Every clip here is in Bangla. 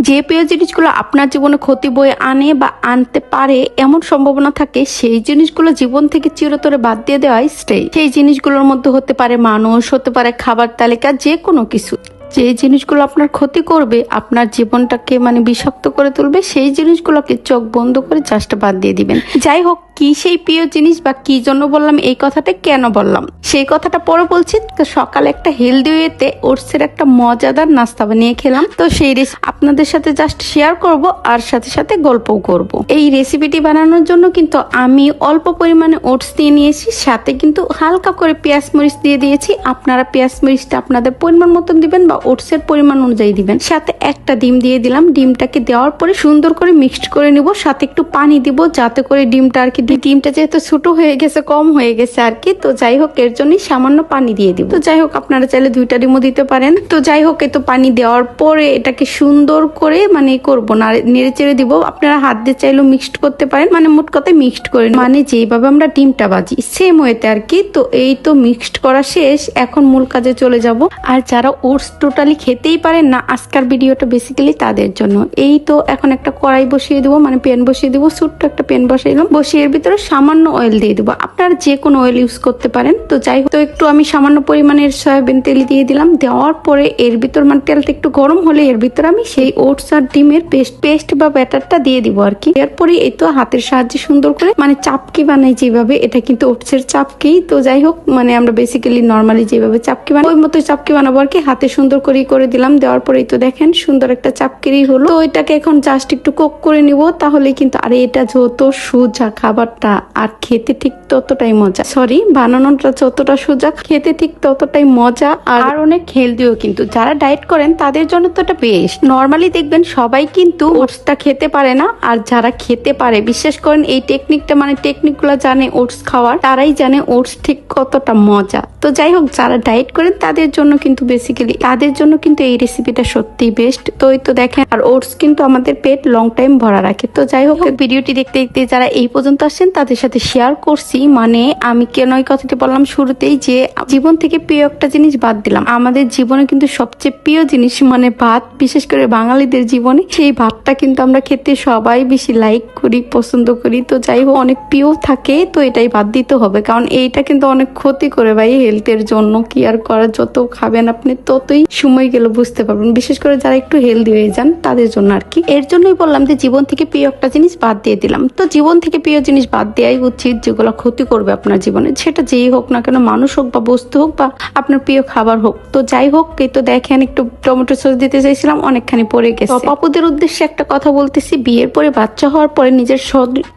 যে প্রিয় জিনিসগুলো আপনার জীবনে ক্ষতি বয়ে আনে বা আনতে পারে, এমন সম্ভাবনা থাকে, সেই জিনিসগুলো জীবন থেকে চিরতরে বাদ দিয়ে দেওয়াই শ্রেয়। সেই জিনিসগুলোর মধ্যে হতে পারে মানুষ, হতে পারে খাবার তালিকা যে কোনো কিছু। যে জিনিসগুলো আপনার ক্ষতি করবে, আপনার জীবনটাকে মানে বিষাক্ত করে তুলবে, সেই জিনিসগুলোকে চোখ বন্ধ করে জাস্ট বাদ দিয়ে দিবেন। যাই হোক, কি সেই প্রিয় জিনিস বা কি জন্য বললাম, এই কথাটা কেন বললাম? সেই কথাটা পরে বলছি সকালে একটা হেলদি ওয়েতে ওটসের একটা মজাদার নাস্তা বানিয়ে খেলাম। তো সেই রেসিপি আপনাদের সাথে জাস্ট শেয়ার করব, আর সাথে সাথে গল্পও করব। এই রেসিপিটি বানানোর জন্য কিন্তু আমি অল্প পরিমাণে ওটস দিয়ে নিয়েছি, সাথে কিন্তু হালকা করে পেঁয়াজ মরিচ দিয়ে দিয়েছি। আপনারা পেঁয়াজ মরিচটা আপনাদের পরিমাণ মতন দিবেন বা ওটসের পরিমাণ অনুযায়ী দিবেন। সাথে একটা ডিম দিয়ে দিলাম। ডিমটাকে দেওয়ার পরে সুন্দর করে মিক্সড করে নিব। সাথে একটু পানি দিব যাতে করে ডিমটা আর কি ডিমটা যেহেতু ছোট হয়ে গেছে, কম হয়ে গেছে আর কি, তো যাই হোক এর জন্যই সামান্য পানি দিয়ে দিব। তো যাই হোক, আপনারা চাইলে দুইটা ডিমও দিতে পারেন। তো যাই হোক, এতো পানি দেওয়ার পরে এটাকে সুন্দর করে মানে করব না, নেড়ে চেড়ে দিব। আপনারা হাত দিয়ে চাইলেও মিক্সড করতে পারেন। মানে মোট কথায় মিক্সড করে। মানে যেভাবে আমরা ডিমটা বাজি সেম ওয়েতে আর কি। তো এই তো মিক্সড করা শেষ। এখন মূল কাজে চলে যাব। আর যারা ওটস টোটালি খেতেই পারেন না আজকের ভিডিওটা বেসিক্যালি তাদের জন্য। এই তো এখন একটা কড়াই বসিয়ে দেবো মানে প্যান বসিয়ে দেবো, ছোট্ট একটা প্যান দিলাম। বসিয়ে এর ভিতরে সামান্য অয়েল দিয়ে দেবো। আপনারা যে কোনো অয়েল ইউজ করতে পারেন। তো যাই হোক, তো একটু আমি সামান্য পরিমাণের সয়াবিন তেল দিয়ে দিলাম। দেওয়ার পরে এর ভিতর মানে তেলটা একটু গরম হলে এর ভিতর আমি সেই ওটস আর ডিমের পেস্ট পেস্ট বা ব্যাটারটা দিয়ে দিব আর কি। এরপরে এই তো হাতের সাহায্যে সুন্দর করে মানে চাপকি বানাই যেভাবে, এটা কিন্তু ওটসের চাপকি। তো যাই হোক মানে আমরা বেসিক্যালি নর্মালি যেভাবে চাপকি বানাই, ওই মতো চাপকি বানাবো আর কি। হাতে সুন্দর করে করে দিলাম, দেওয়ার পরেই তো দেখেন সুন্দর একটা চাপকিরি হলো। তো এটাকে এখন জাস্ট একটু কোক করে নিব তাহলে কিন্তু আরে এটা যত সোজা খাবারটা আর খেতে ঠিক ততটাই মজা। সরি বানানোটা যতটা সোজা, খেতে ঠিক ততটাই মজা আর অনেক হেলদিও কিন্তু। যারা ডায়েট করেন, তাদের জন্য তো এটা বেস্ট নর্মালি দেখবেন সবাই কিন্তু ওটসটা খেতে পারে না, আর যারা খেতে পারে, বিশেষ করেন এই টেকনিকটা মানে টেকনিকগুলো জানে ওটস খাওয়ার, তারাই জানে ওটস ঠিক কতটা মজা। তো যাই হোক যারা ডায়েট করেন তাদের জন্য কিন্তু বেসিক্যালি তাদের জন্য কিন্তু এই রেসিপিটা সত্যি বেস্ট তো এই তো দেখেন আর ওটস কিন্তু আমাদের পেট লং টাইম ভরা রাখে। তো যাই হোক ভিডিওটি দেখতে দেখতে যারা এই পর্যন্ত আসছেন তাদের সাথে শেয়ার করছি। মানে আমি কেন এই কথাটি বললাম শুরুতেই যে জীবন থেকে প্রিয় একটা জিনিস বাদ দিলাম। আমাদের জীবনে কিন্তু সবচেয়ে প্রিয় জিনিস মানে ভাত বিশেষ করে বাঙালিদের জীবনে। সেই ভাতটা কিন্তু আমরা খেতে সবাই বেশি লাইক করি পছন্দ করি। তো যাই হোক অনেক প্রিয় থাকে তো এটাই বাদ দিতে হবে। কারণ এইটা কিন্তু অনেক ক্ষতি করে ভাই হেলথের জন্য কি আর করার যত খাবেন আপনি ততই সময় গেলে বুঝতে পারবেন। বিশেষ করে যারা একটু হেলদি হয়ে যান, তাদের জন্য আর কি। এর জন্যই বললাম যে, জীবন থেকে প্রিয় একটা জিনিস বাদ দিয়ে দিলাম। তো জীবন থেকে প্রিয় জিনিস বাদ দেওয়াই উচিত, যেগুলো ক্ষতি করবে আপনার জীবনে। সেটা যেই হোক না কেন, মানুষ হোক বা বস্তু হোক বা আপনার প্রিয় খাবার হোক। তো যাই হোক, এই তো দেখেন একটু টমেটো সস দিতে চাইছিলাম, অনেকখানি পড়ে গেছে। তো আপুদের উদ্দেশ্যে একটা কথা বলতেছি, বিয়ের পরে বাচ্চা হওয়ার পরে নিজের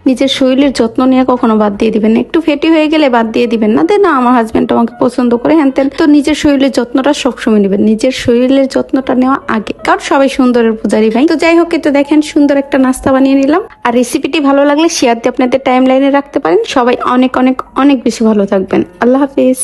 নিজের শরীরের যত্ন নেওয়া কখনো বাদ দিয়ে দিবেন একটু ফেটি হয়ে গেলে বাদ দিয়ে দিবেন না। দেন না, আমার হাজবেন্ড আমাকে পছন্দ করে হ্যান তেন তো নিজের শরীরের যত্নটা সবসময় নেবেন। নিজের শরীরের যত্নটা নেওয়া আগে। কারণ সবাই সুন্দরের পূজারি ভাই। তো যাই হোক এতে দেখেন, সুন্দর একটা নাস্তা বানিয়ে নিলাম। আর রেসিপিটি ভালো লাগলে শেয়ার দিয়ে আপনাদের টাইম লাইনে রাখতে পারেন। সবাই অনেক অনেক অনেক বেশি ভালো থাকবেন। আল্লাহ হাফিজ।